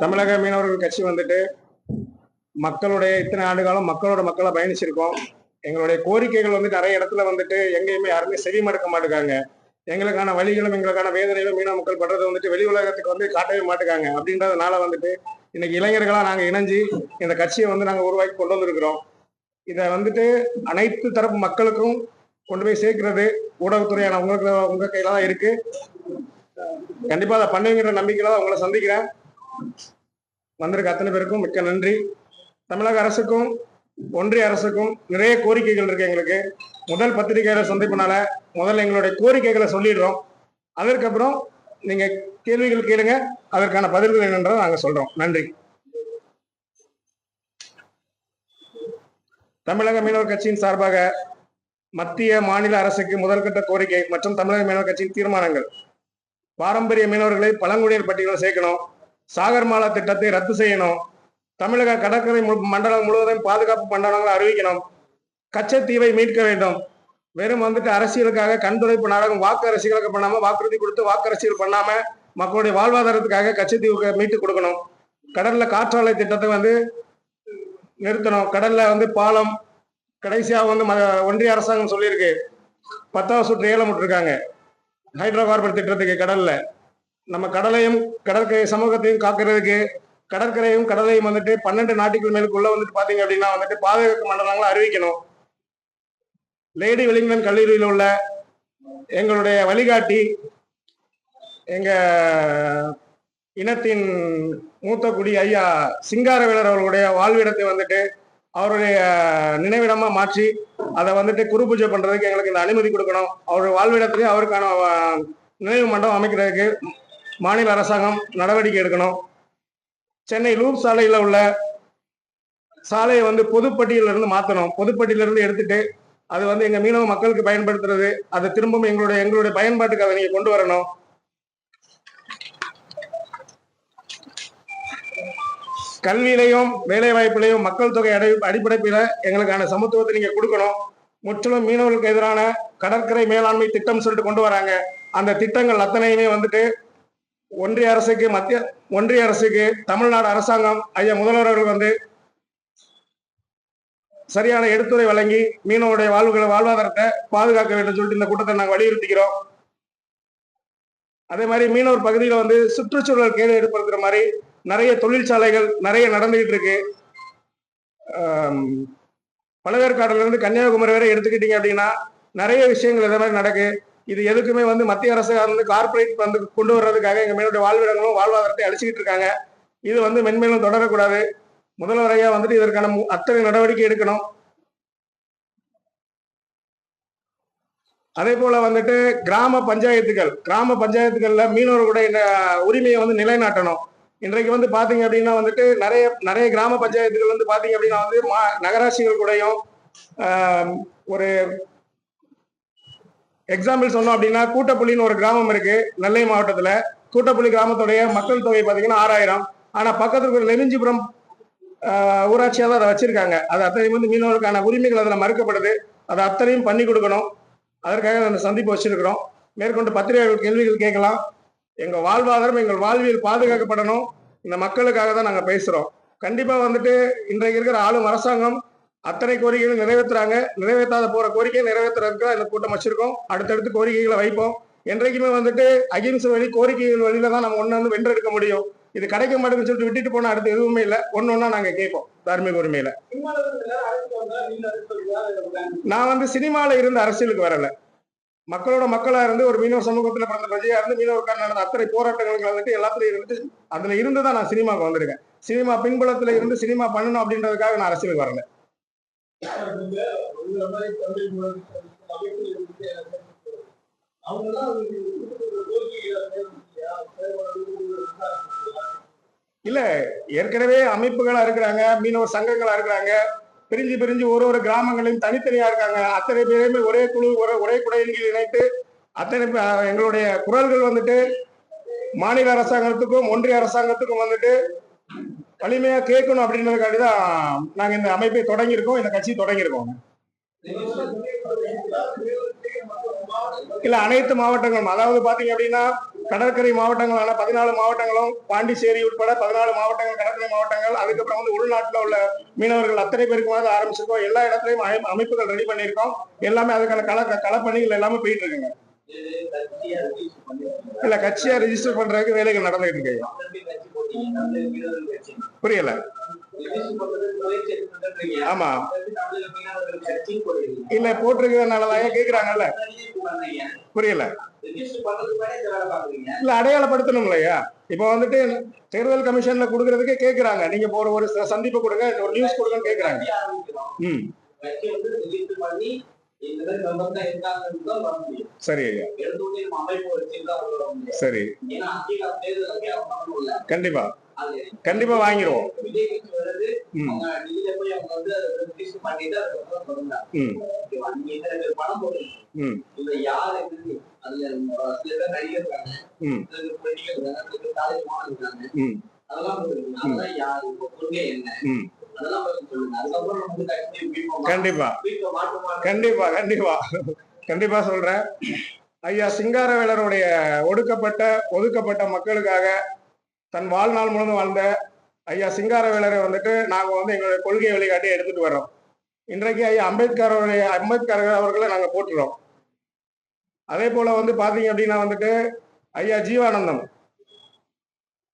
தமிழக மீனவர்கள் கட்சி வந்துட்டு மக்களுடைய இத்தனை ஆண்டு காலம் மக்களோட மக்களை பயணிச்சிருக்கோம். எங்களுடைய கோரிக்கைகள் வந்து நிறைய இடத்துல வந்துட்டு எங்கேயுமே யாருமே செவி மறுக்க மாட்டேங்காங்க எங்களுக்கான வழிகளும் எங்களுக்கான வேதனைகளும் மீனவ மக்கள் படுறது வந்துட்டு வெளி உலகத்துக்கு வந்து காட்டவே மாட்டேங்காங்க அப்படின்றதுனால வந்துட்டு இன்னைக்கு இளைஞர்களா நாங்க இணைஞ்சு இந்த கட்சியை வந்து நாங்க உருவாக்கி கொண்டு வந்திருக்கிறோம். இதை வந்துட்டு அனைத்து தரப்பு மக்களுக்கும் கொண்டு போய் சேர்க்கிறது ஊடகத்துறையான உங்களுக்கு உங்க கையில தான் இருக்கு. கண்டிப்பா அதை பண்ணுங்கிற நம்பிக்கையில தான் உங்களை சந்திக்கிறேன். வந்திருக்க அத்தனை பேருக்கும் மிக்க நன்றி. தமிழக அரசுக்கும் ஒன்றிய அரசுக்கும் நிறைய கோரிக்கைகள் இருக்கு எங்களுக்கு. முதல் பத்திரிகையாளர் சந்திப்புனால முதல்ல எங்களுடைய கோரிக்கைகளை சொல்லிடுறோம். அதற்கப்புறம் நீங்க கேள்விகள் கேளுங்க. அதற்கான பதில்கள் என்னன்றதை நாங்க சொல்றோம். நன்றி. தமிழக மீனவர் கட்சியின் சார்பாக மத்திய மாநில அரசுக்கு முதல்கட்ட கோரிக்கை மற்றும் தமிழக மீனவர் கட்சியின் தீர்மானங்கள். பாரம்பரிய மீனவர்களை பழங்குடியினர் பட்டியலில் சேர்க்கணும். சாகர்மாலா திட்டத்தை ரத்து செய்யணும். தமிழக கடற்கரை மண்டலம் முழுவதும் பாதுகாப்பு மண்டலங்களை அறிவிக்கணும். கச்சத்தீவை மீட்க வேண்டும். வெறும் வந்துட்டு அரசியலுக்காக கண்துடைப்பு நாடகம் வாக்கு அரசியலுக்கு பண்ணாம வாக்குறுதி கொடுத்து வாக்கு அரசியல் பண்ணாம மக்களுடைய வாழ்வாதாரத்துக்காக கச்சத்தீவுக்கு மீட்டு கொடுக்கணும். கடல்ல காற்றாலை திட்டத்தை வந்து நிறுத்தணும். கடல்ல வந்து பாலம் கடைசியாக வந்து ம- ஒன்றிய அரசாங்கம் சொல்லியிருக்கு. பத்தாவது சுற்று ஏலம் விட்டுருக்காங்க. ஹைட்ரோ கார்பன் திட்டத்துக்கு கடல்ல. நம்ம கடலையும் கடற்கரை சமூகத்தையும் காக்கிறதுக்கு கடற்கரையும் கடலையும் வந்துட்டு பன்னெண்டு நாட்டுகள் மேலுக்குள்ள வந்துட்டு பாத்தீங்க அப்படின்னா வந்துட்டு பாதுகாப்பு மண்டலங்களை அறிவிக்கணும். லேடி வெலிங்டன் கல்லூரியில் உள்ள எங்களுடைய வழிகாட்டி எங்க இனத்தின் மூத்த குடி ஐயா சிங்காரவேலர் அவர்களுடைய வாழ்விடத்தை வந்துட்டு அவருடைய நினைவிடமா மாற்றி அதை வந்துட்டு குரு பூஜை பண்றதுக்கு எங்களுக்கு இந்த அனுமதி கொடுக்கணும். அவருடைய வாழ்விடத்திலே அவருக்கான நினைவு மண்டபம் அமைக்கிறதுக்கு மாநில அரசாங்கம் நடவடிக்கை எடுக்கணும். சென்னை லூப் சாலையில் உள்ள சாலையை வந்து பொதுப்பட்டியிலிருந்து மாற்றணும் பொதுப்பட்டியிலிருந்து எடுத்துட்டு அது வந்து எங்கள் மீனவ மக்களுக்கு பயன்படுத்துறது அதை திரும்பவும் எங்களுடைய எங்களுடைய பயன்பாட்டுக்கு அதை நீங்கள் கொண்டு வரணும். கல்வியிலையும் வேலை வாய்ப்பிலையும் மக்கள் தொகை அடை அடிப்படையில் எங்களுக்கான சமத்துவத்தை நீங்கள் கொடுக்கணும். முற்றிலும் மீனவர்களுக்கு எதிரான கடற்கரை மேலாண்மை திட்டம் சொல்லிட்டு கொண்டு வராங்க. அந்த திட்டங்கள் அத்தனையுமே வந்துட்டு ஒன்றிய அரசுக்கு மத்திய ஒன்றிய அரசுக்கு தமிழ்நாடு அரசாங்கம் ஐயா முதல்வர் அவர்கள் வந்து சரியான எடுத்துரை வழங்கி மீனவருடைய வாழ்வுகளை வாழ்வாதாரத்தை பாதுகாக்க வேண்டும் சொல்லிட்டு இந்த கூட்டத்தை நாங்கள் வலியுறுத்திக்கிறோம். அதே மாதிரி மீனவர் பகுதியில் வந்து சுற்றுச்சூழல் கேடு ஏற்படுத்துற மாதிரி நிறைய தொழிற்சாலைகள் நிறைய நடந்துகிட்டு இருக்கு. பழவேற்காடுல இருந்து கன்னியாகுமரி வரை எடுத்துக்கிட்டீங்க அப்படின்னா நிறைய விஷயங்கள் இதே மாதிரி நடக்கு. இது எதுக்குமே வந்து மத்திய அரசு வந்து கார்ப்பரேட் வந்து கொண்டு வர்றதுக்காக எங்க மேலுடைய வாழ்விடங்களும் வாழ்வாதாரத்தை அழிச்சுக்கிட்டு இருக்காங்க. இது வந்து மென்மேலும் தொடரக்கூடாது. முதல்வரையா வந்துட்டு இதற்கான மு- அத்தனை நடவடிக்கை எடுக்கணும். அதே போல வந்துட்டு கிராம பஞ்சாயத்துகள் கிராம பஞ்சாயத்துகள்ல மீனவர்களுடைய இந்த உரிமையை வந்து நிலைநாட்டணும். இன்றைக்கு வந்து பாத்தீங்க அப்படின்னா வந்துட்டு நிறைய நிறைய கிராம பஞ்சாயத்துகள் வந்து பாத்தீங்க அப்படின்னா வந்து மா- நகராட்சிகள் கூடயும் ஒரு எக்ஸாம்பிள் சொன்னோம் அப்படின்னா கூட்டப்புள்ளின்னு ஒரு கிராமம் இருக்கு நெல்லை மாவட்டத்துல. கூட்டப்புள்ளி கிராமத்துடைய மக்கள் தொகை பாத்தீங்கன்னா ஆறாயிரம். ஆனா பக்கத்துல இருக்கிற நெருஞ்சிபுரம் ஊராட்சியாக ஊராட்சியா தான் அதை வச்சிருக்காங்க. அது அத்தனையும் வந்து மீனவர்களுக்கான உரிமைகள் அதுல மறுக்கப்படுது அதை அத்தனையும் பண்ணி கொடுக்கணும். அதற்காக அந்த சந்திப்பு வச்சிருக்கிறோம். மேற்கொண்டு பத்திரிகைகள் கேள்விகள் கேட்கலாம். எங்க வாழ்வாதாரம் எங்கள் வாழ்வியல் பாதுகாக்கப்படணும். இந்த மக்களுக்காக தான் நாங்க பேசுறோம். கண்டிப்பா வந்துட்டு இன்றைக்கு இருக்கிற ஆளும் அரசாங்கம் அத்தனை கோரிக்கைகளும் நிறைவேற்றுறாங்க நிறைவேற்றாத போற கோரிக்கையை நிறைவேற்றுறதுக்கு இந்த கூட்டம் வச்சிருக்கோம். அடுத்தடுத்து கோரிக்கைகளை வைப்போம். என்றைக்குமே வந்துட்டு அகிம்சை வழி கோரிக்கைகள் வழியில தான் நம்ம ஒன்று வந்து வென்றெடுக்க முடியும். இது கிடைக்க மாட்டேங்குன்னு சொல்லிட்டு விட்டுட்டு போனா அடுத்து எதுவுமே இல்லை. ஒன்று ஒண்ணா நாங்க கேட்போம் தார்மீக உரிமையில. நான் வந்து சினிமால இருந்து அரசியலுக்கு வரல. மக்களோட மக்களா இருந்து ஒரு மீனவ சமூகத்துல பிறந்த பிரஜையா இருந்து மீனவருக்கான நடந்த அத்தனை போராட்டங்களுக்கு வந்துட்டு எல்லாத்துலயும் இருந்து அதுல இருந்து தான் நான் சினிமாவுக்கு வந்திருக்கேன். சினிமா பின்புலத்துல இருந்து சினிமா பண்ணணும் அப்படின்றதுக்காக நான் அரசியலுக்கு வரல. இல்ல ஏற்கனவே அமைப்புகளா இருக்கிறாங்க மீனவர் சங்கங்களா இருக்கிறாங்க பிரிஞ்சு பிரிஞ்சு ஒரு ஒரு கிராமங்களையும் தனித்தனியா இருக்காங்க. அத்தனை பேருமே ஒரே குழு ஒரே ஒரே குடையின் கீழ் இணைத்து அத்தனை எங்களுடைய குரல்கள் வந்துட்டு மாநில அரசாங்கத்துக்கும் ஒன்றிய அரசாங்கத்துக்கும் வந்துட்டு வலிமையா கேட்கணும் அப்படின்றதுக்காண்டி தான் நாங்க இந்த அமைப்பை தொடங்கியிருக்கோம் இந்த கட்சி தொடங்கியிருக்கோம். இல்ல அனைத்து மாவட்டங்களும் அதாவது பாத்தீங்க அப்படின்னா கடற்கரை மாவட்டங்களான பதினாலு மாவட்டங்களும் பாண்டிச்சேரி உட்பட பதினாலு மாவட்டங்கள் கடற்கரை மாவட்டங்கள் அதுக்கப்புறம் வந்து உள்நாட்டில் உள்ள மீனவர்கள் அத்தனை பேருக்குமாவது ஆரம்பிச்சிருக்கோம். எல்லா இடத்துலையும் அமை- அமைப்புகள் ரெடி பண்ணியிருக்கோம். எல்லாமே அதுக்கான கல களப்பணிகள் எல்லாமே போயிட்டு இருக்குங்க ரெஜிஸ்டர் இல்ல கட்சியா ரெஜிஸ்டர் பண்றதுக்கு வேலைகள் நடந்துட்டு இருக்கு. புரியல. ஆமா. இல்ல போட்டிருக்கிறதுனாலதான் கேக்குறாங்கல்ல. புரியல. இல்ல அடையாளப்படுத்தணும் இல்லையா இப்ப வந்துட்டு தேர்தல் கமிஷன்ல கொடுக்கறதுக்கே கேக்குறாங்க. நீங்க ஒரு ஒரு சந்திப்பு கொடுங்க ஒரு நியூஸ் கொடுங்கன்னு கேக்குறாங்க. ம். சரி ஐயா. சரி. கண்டிப்பா. கண்டிப்பா வாங்கிடுவோம். அதெல்லாம் அதெல்லாம் யார்? கொள்கை என்ன? கண்டிப்பா. கண்டிப்பா கண்டிப்பா. கண்டிப்பா சொல்றேன். ஐயா சிங்காரவேலருடைய ஒடுக்கப்பட்ட ஒதுக்கப்பட்ட மக்களுக்காக தன் வாழ்நாள் முழுவதும் வாழ்ந்த ஐயா சிங்காரவேலரை வந்துட்டு நாங்க வந்து எங்களுடைய கொள்கையை வழிகாட்டி எடுத்துட்டு வர்றோம். இன்றைக்கு ஐயா அம்பேத்கருடைய அம்பேத்கர் அவர்களை நாங்க போட்டுறோம் அதே போல வந்து பாத்தீங்க அப்படின்னா வந்துட்டு ஐயா ஜீவானந்தம்.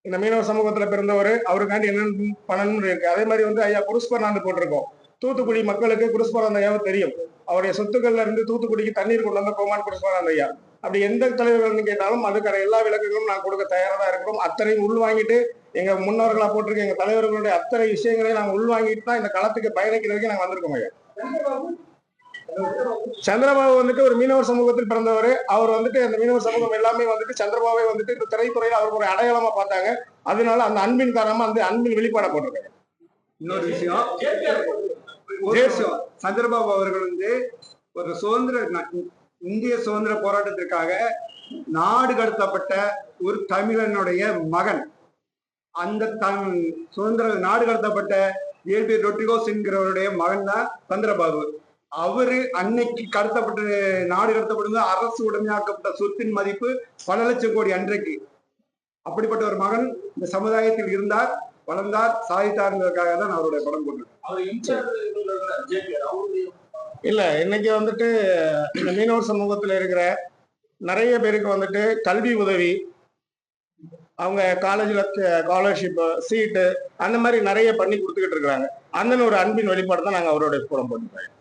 இந்த மீனவ சமூகத்துல பிறந்தவர் அவருக்காண்டி என்னென்ன பண்ணணும்னு இருக்கு? அதே மாதிரி வந்து ஐயா குருஸ்பர்னாந்து போட்டிருக்கோம். தூத்துக்குடி மக்களுக்கு குருஸ்பராந்த ஐயாவை தெரியும். அவருடைய சொத்துக்கள்ல இருந்து தூத்துக்குடிக்கு தண்ணீர் கொண்டு வந்த கோமான் குருஸ்பராந்த ஐயா. அப்படி எந்த தலைவர்கள்னு கேட்டாலும் அதுக்கான எல்லா விளக்குகளும் நான் கொடுக்க தயாராக இருக்கிறோம் அத்தனையும் உள்வாங்கிட்டு எங்க முன்னோர்களா போட்டிருக்க எங்க தலைவர்களுடைய அத்தனை விஷயங்களையும் நாங்கள் உள்வாங்கிட்டு தான் இந்த களத்துக்கு பயணிக்கிறதுக்கு நாங்கள் வந்திருக்கோம் ஐயா. சந்திரபாபு வந்துட்டு ஒரு மீனவர் சமூகத்தில் பிறந்தவர். அவர் வந்துட்டு அந்த மீனவர் சமூகம் எல்லாமே வந்துட்டு சந்திரபாபுவை வந்துட்டு இந்த திரைத்துறையில் அவருக்கு ஒரு அடையாளமா பார்த்தாங்க. அதனால அந்த அன்பின் காரணமா அந்த அன்பின் வெளிப்பாட போட்டிருக்காங்க இன்னொரு விஷயம். ஒரு விஷயம். சந்திரபாபு அவர்கள் வந்து ஒரு சுதந்திர இந்திய சுதந்திர போராட்டத்திற்காக நாடு கடத்தப்பட்ட ஒரு தமிழனுடைய மகன். அந்த தம் சுதந்திர நாடு கடத்தப்பட்ட ஏபி ரொட்ரிகோஸ் என்கிறவருடைய மகன் தான் சந்திரபாபு. அவரு அன்னைக்கு கடத்தப்பட்ட நாடு கடத்தப்பட்டது அரசு உடைமையாக்கப்பட்ட சொத்தின் மதிப்பு பல லட்சம் கோடி அன்றைக்கு. அப்படிப்பட்ட ஒரு மகன் இந்த சமுதாயத்தில் இருந்தார் வளர்ந்தார் சாதித்தார்ன்றதுக்காக தான் அவருடைய படம் அவருடைய இல்ல இன்னைக்கு வந்துட்டு இந்த மீனவர் சமூகத்துல இருக்கிற நிறைய பேருக்கு வந்துட்டு கல்வி உதவி அவங்க காலேஜ்ல ஸ்காலர்ஷிப் சீட்டு அந்த மாதிரி நிறைய பண்ணி கொடுத்துக்கிட்டு இருக்காங்க அந்த ஒரு அன்பின் வெளிப்பாடு தான் நாங்க அவருடைய படம் போட்டுருக்கோம்.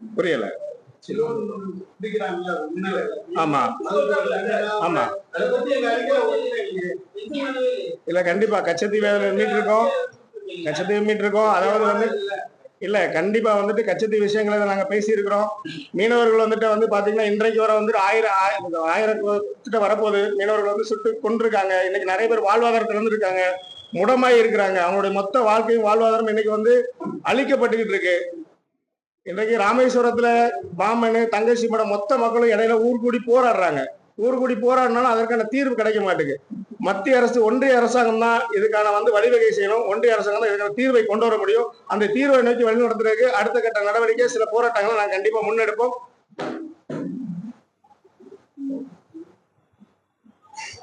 புரியல. ஆமா. ஆமா. இல்ல கண்டிப்பா. கச்சத்தீவு மீட் இருக்கோம். கச்சத்தீவு இருக்கோம். அதாவது வந்து இல்ல. கண்டிப்பா வந்துட்டு கச்சத்தீவு விஷயங்களை நாங்க பேசி இருக்கிறோம் மீனவர்கள் வந்துட்டு வந்து பாத்தீங்கன்னா இன்றைக்கு வர வந்துட்டு ஆயிரம் ஆயிரம் ஆயிரத்திட்ட வரப்போகுது. மீனவர்கள் வந்து சுட்டு கொண்டிருக்காங்க இன்னைக்கு நிறைய பேர் வாழ்வாதாரத்துல இருந்து இருக்காங்க முடமாய் இருக்கிறாங்க அவங்களுடைய மொத்த வாழ்க்கையும் வாழ்வாதாரம் இன்னைக்கு வந்து அழிக்கப்பட்டுக்கிட்டு இருக்கு. இன்றைக்கு ராமேஸ்வரத்துல பாமன் தங்கச்சி படம் மொத்த மக்களும் இடையில ஊர் கூடி போராடுறாங்க. ஊர் கூடி போராடினாலும் அதற்கான தீர்வு கிடைக்க மாட்டேங்குது. மத்திய அரசு ஒன்றிய அரசாங்கம் தான் இதுக்கான வந்து வழிவகை செய்யணும். ஒன்றிய அரசாங்கம் தான் இதுக்கான தீர்வை கொண்டு வர முடியும். அந்த தீர்வை நோக்கி வழிநடத்துறதுக்கு அடுத்த கட்ட நடவடிக்கை சில போராட்டங்களை நாங்கள் கண்டிப்பா முன்னெடுப்போம்.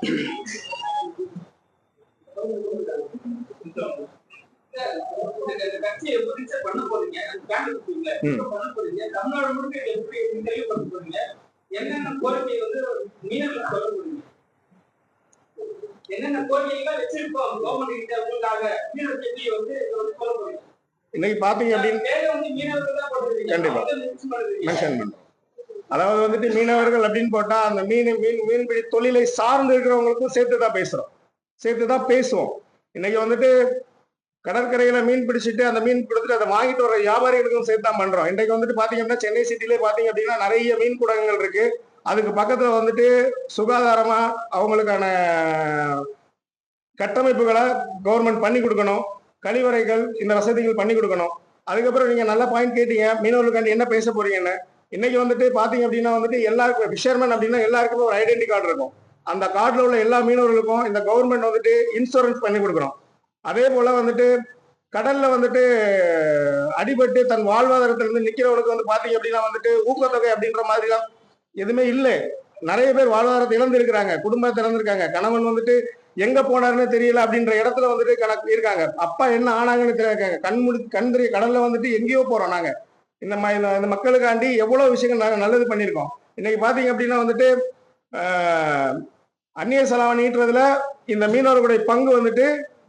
இந்த கட்சியை எப்படி பண்ண போறீங்க பேண்ட். பண்ண போறீங்க தமிழ்நாடு முழுக்க எப்படி இன்டர்வியூ பண்ண போறீங்க என்னென்ன கோரிக்கை வந்து மீனவர்கள் சொல்ல போறீங்க என்னென்ன கோரிக்கைகள் வச்சிருக்கோம் கவர்மெண்ட் கிட்ட உங்களுக்காக மீனவர் கட்சியை வந்து இதை வந்து சொல்ல போறீங்க இன்னைக்கு பாத்தீங்க அப்படின்னு மீனவர்கள் தான் கண்டிப்பா. மென்ஷன் அதாவது வந்துட்டு மீனவர்கள் அப்படின்னு போட்டா அந்த மீன் மீன் மீன்பிடி தொழிலை சார்ந்து இருக்கிறவங்களுக்கும் சேர்த்து தான் பேசுறோம். சேர்த்து தான் பேசுவோம். இன்னைக்கு வந்துட்டு கடற்கரையில மீன் பிடிச்சிட்டு அந்த மீன் பிடிச்சிட்டு அதை வாங்கிட்டு வர வியாபாரிகளுக்கும் சேர்த்து தான் பண்றோம். இன்றைக்கு வந்துட்டு பாத்தீங்கன்னா சென்னை சிட்டிலே பாத்தீங்க அப்படின்னா நிறைய மீன் கூடங்கள் இருக்கு. அதுக்கு பக்கத்துல வந்துட்டு சுகாதாரமா அவங்களுக்கான கட்டமைப்புகளை கவர்மெண்ட் பண்ணி கொடுக்கணும். கழிவறைகள் இந்த வசதிகள் பண்ணி கொடுக்கணும். அதுக்கப்புறம் நீங்க நல்ல பாயிண்ட் கேட்டீங்க. மீனவர்களுக்காண்டி என்ன பேச போறீங்கன்னு. இன்னைக்கு வந்துட்டு பாத்தீங்க அப்படின்னா வந்துட்டு எல்லாருக்கும் ஃபிஷர்மேன் அப்படின்னா எல்லாருக்குமே ஒரு ஐடென்டி கார்டு இருக்கும். அந்த காட்டில் உள்ள எல்லா மீனவர்களுக்கும் இந்த கவர்மெண்ட் வந்துட்டு இன்சூரன்ஸ் பண்ணி கொடுக்குறோம். அதே போல வந்துட்டு கடல்ல வந்துட்டு அடிபட்டு தன் வாழ்வாதாரத்துல இருந்து நிக்கிறவனுக்கு வந்து பாத்தீங்க அப்படின்னா வந்துட்டு ஊக்கத்தொகை அப்படின்ற மாதிரிலாம் எதுவுமே இல்லை. நிறைய பேர் வாழ்வாதாரத்தை இழந்திருக்கிறாங்க. குடும்பத்தை இழந்திருக்காங்க. கணவன் வந்துட்டு எங்க போனாருன்னு தெரியல அப்படின்ற இடத்துல வந்துட்டு கணக்கு இருக்காங்க. அப்பா என்ன ஆனாங்கன்னு தெரியாங்க கண் முடி கண் தெரிய கடல்ல வந்துட்டு எங்கேயோ போறோம் நாங்க. இந்த மாதிரி இந்த- மக்களுக்காண்டி எவ்வளவு விஷயங்கள் நாங்க நல்லது பண்ணியிருக்கோம். இன்னைக்கு பாத்தீங்க அப்படின்னா வந்துட்டு அந்நிய செலாவணி ஈட்டுறதுல இந்த மீனவர்களுடைய பங்கு வந்துட்டு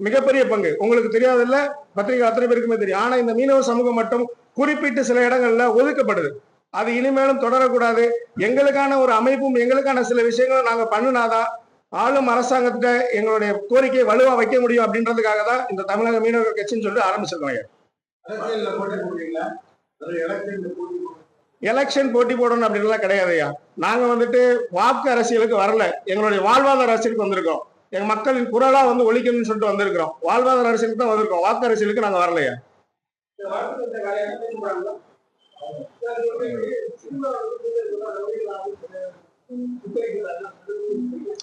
மிகப்பெரிய பங்கு. உங்களுக்கு தெரியாதுல்ல பத்திரிகை அத்தனை பேருக்குமே தெரியும். ஆனா இந்த மீனவ சமூகம் மட்டும் குறிப்பிட்டு சில இடங்கள்ல ஒதுக்கப்படுது. அது இனிமேலும் தொடரக்கூடாது. எங்களுக்கான ஒரு அமைப்பும் எங்களுக்கான சில விஷயங்களும் நாங்க பண்ணினாதான் ஆளும் அரசாங்கத்தை எங்களுடைய கோரிக்கையை வலுவா வைக்க முடியும் அப்படின்றதுக்காக தான் இந்த தமிழக மீனவர்கள் கட்சின்னு சொல்லிட்டு ஆரம்பிச்சிருக்கோம். போட்டி எலெக்ஷன் போட்டி போடணும் அப்படின்லாம் கிடையாதுயா நாங்க வந்துட்டு வாக்கு அரசியலுக்கு வரல. எங்களுடைய வாழ்வாதார அரசியலுக்கு வந்திருக்கோம். எங்க மக்களின் குரலா வந்து ஒழிக்கணும்னு சொல்லிட்டு வந்திருக்கிறோம். வாழ்வாதார அரசியலுக்கு தான் வந்திருக்கோம். வாக்கு அரசியலுக்கு நாங்க வரலையா?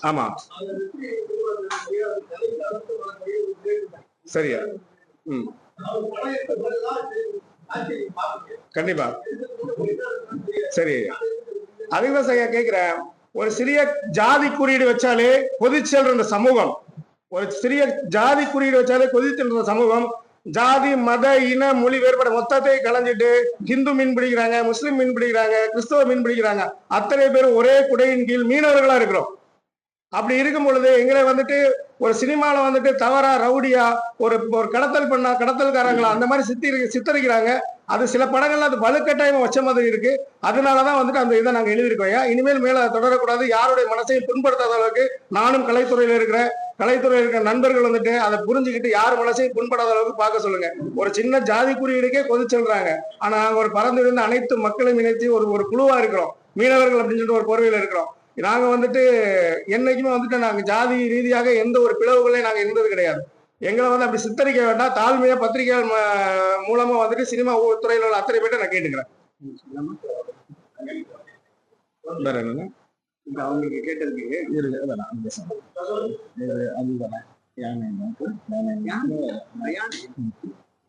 ஆமா. சரியா. ம். கண்டிப்பா. சரி. அதுதான் சரி சரியா கேக்குறேன். ஒரு சிறிய ஜாதி குறியீடு வச்சாலே கொதிச்செல்ற இந்த சமூகம். ஒரு சிறிய ஜாதி குறியீடு வச்சாலே கொதிச்செல்ற சமூகம். ஜாதி மத இன மொழி வேறுபாடு மொத்தத்தை கலைஞ்சிட்டு ஹிந்து மீன் பிடிக்கிறாங்க முஸ்லீம் மீன் பிடிக்கிறாங்க கிறிஸ்தவ மீன் பிடிக்கிறாங்க. அத்தனை பேரும் ஒரே குடையின் கீழ் மீனவர்களா இருக்கிறோம். அப்படி இருக்கும் பொழுது எங்களை வந்துட்டு ஒரு சினிமால வந்துட்டு தவறா ரவுடியா ஒரு ஒரு கடத்தல் பண்ணா கடத்தல்காரங்களா அந்த மாதிரி சித்தி சித்தரிக்கிறாங்க. அது சில படங்கள்ல அது வலுக்கட்டாயம் வச்ச மாதிரி இருக்கு. அதனாலதான் வந்துட்டு அந்த இதை நாங்க எழுதியிருக்கோம். ஐயா. இனிமேல் மேல அதை தொடரக்கூடாது. யாருடைய மனசையும் புண்படுத்தாத அளவுக்கு நானும் கலைத்துறையில இருக்கிற கலைத்துறையில் இருக்கிற நண்பர்கள் வந்துட்டு அதை புரிஞ்சுக்கிட்டு யார் மனசையும் புண்படாத அளவுக்கு பார்க்க சொல்லுங்க. ஒரு சின்ன ஜாதி குறியீடுக்கே கொதிச்செல்றாங்க ஆனா நாங்க ஒரு பறந்து இருந்த அனைத்து மக்களையும் இணைத்து ஒரு ஒரு குழுவா இருக்கிறோம். மீனவர்கள் அப்படின்னு சொல்லிட்டு ஒரு போர்வையில இருக்கிறோம். நாங்க வந்துட்டு என்னைக்குமே வந்துட்டு நாங்க ஜாதி ரீதியாக எந்த ஒரு பிளவுகளையும் நாங்க இருந்தது கிடையாது. எங்களை வந்து அப்படி சித்தரிக்க வேண்டாம். தாழ்மையா பத்திரிகைகள் மூலமா வந்துட்டு சினிமா துறையில உள்ள அத்தனை பேர்ட்ட நான் கேட்டுக்கிறேன். வேற அவங்களுக்கு கேட்டதுக்கு யானை.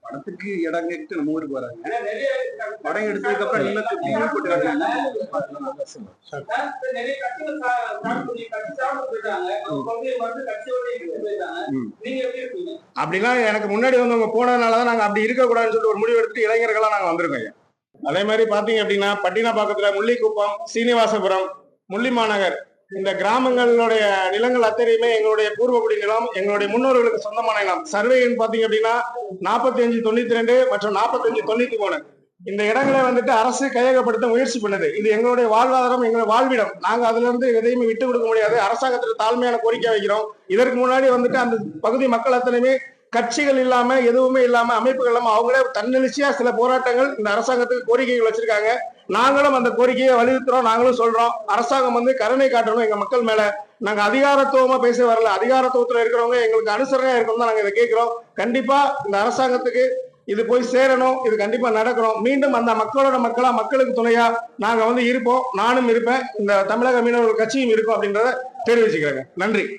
படத்துக்கு இடம் கேட்டு நம்ம ஊருக்கு வராங்க. படம் எடுத்ததுக்கு அப்புறம் இல்லத்துக்கு தீனி போட்டுருக்காங்க சார், இப்ப நிறைய கட்சிகள் சா- சாப்பிட்டு கட்சி சாப்பிட்டு போயிட்டாங்க. அவங்க வந்து வந்து கட்சியோட இருந்து போயிட்டாங்க. ம். நீங்க எப்படி இருக்கீங்க? அப்படிலாம் எனக்கு முன்னாடி வந்தவங்க போனதுனால தான் நாங்க அப்படி இருக்கக்கூடாதுன்னு சொல்லிட்டு ஒரு முடிவு எடுத்துட்டு இளைஞர்களா நாங்க வந்திருக்கோம். அதே மாதிரி பாத்தீங்க அப்படின்னா பட்டினப்பாக்கத்துல முள்ளிக்குப்பம் சீனிவாசபுரம் முள்ளிமாநகர் இந்த கிராமங்களுடைய நிலங்கள் அத்தனையுமே எங்களுடைய பூர்வகுடி நிலம் எங்களுடைய முன்னோர்களுக்கு சொந்தமான நிலம். சர்வேன்னு பாத்தீங்க அப்படின்னா நாற்பத்தி அஞ்சு தொண்ணூத்தி ரெண்டு மற்றும் நாற்பத்தஞ்சு தொண்ணூத்தி மூணு. இந்த இடங்களை வந்துட்டு அரசு கையகப்படுத்த முயற்சி பண்ணுது. இது எங்களுடைய வாழ்வாதாரம் எங்களுடைய வாழ்விடம். நாங்க அதுல இருந்து எதையுமே விட்டு கொடுக்க முடியாது. அரசாங்கத்துல தாழ்மையான கோரிக்கை வைக்கிறோம். இதற்கு முன்னாடி வந்துட்டு அந்த பகுதி மக்கள் அத்தனையுமே கட்சிகள் இல்லாம எதுவுமே இல்லாம அமைப்புகள் இல்லாம அவங்களே தன்னெழுச்சியா சில போராட்டங்கள் இந்த அரசாங்கத்துக்கு கோரிக்கைகள் வச்சிருக்காங்க. நாங்களும் அந்த கோரிக்கையை வலியுறுத்துறோம் நாங்களும் சொல்றோம். அரசாங்கம் வந்து கருணை காட்டணும் எங்க மக்கள் மேல. நாங்க அதிகாரத்துவமா பேச வரல. அதிகாரத்துவத்துல இருக்கிறவங்க எங்களுக்கு அனுசரணையா இருக்கணும் தான் நாங்க இதை கேட்கிறோம். கண்டிப்பா இந்த அரசாங்கத்துக்கு இது போய் சேரணும். இது கண்டிப்பா நடக்கணும். மீண்டும் அந்த மக்களோட மக்களா மக்களுக்கு துணையா நாங்க வந்து இருப்போம். நானும் இருப்பேன். இந்த தமிழக மீனவர்கள் கட்சியும் இருக்கும் அப்படின்றத தெரிவிச்சுக்கிறேங்க. நன்றி.